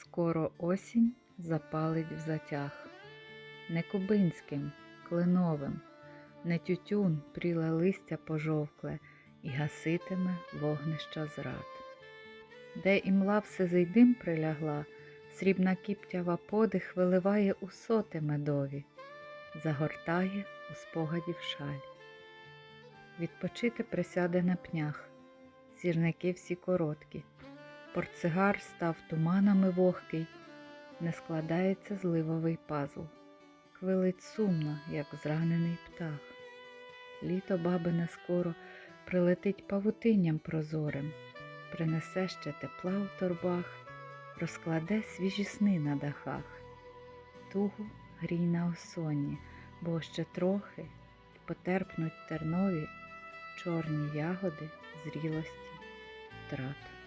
Скоро осінь запалить в затяг. Не кубинським, кленовим, не тютюн пріле листя пожовкле і гаситиме вогнища зрад. Де імла все зайдим прилягла, срібна кіптява подих виливає у соти медові, загортає у спогадів шаль. Відпочити присяде на пнях, сірники всі короткі, портсигар став туманами вогкий, не складається зливовий пазл, квилить сумно, як зранений птах. Літо бабине скоро прилетить павутинням прозорим, принесе ще тепла у торбах, розкладе свіжі сни на дахах, тугу грій на осонні, бо ще трохи потерпнуть тернові чорні ягоди зрілості втрат.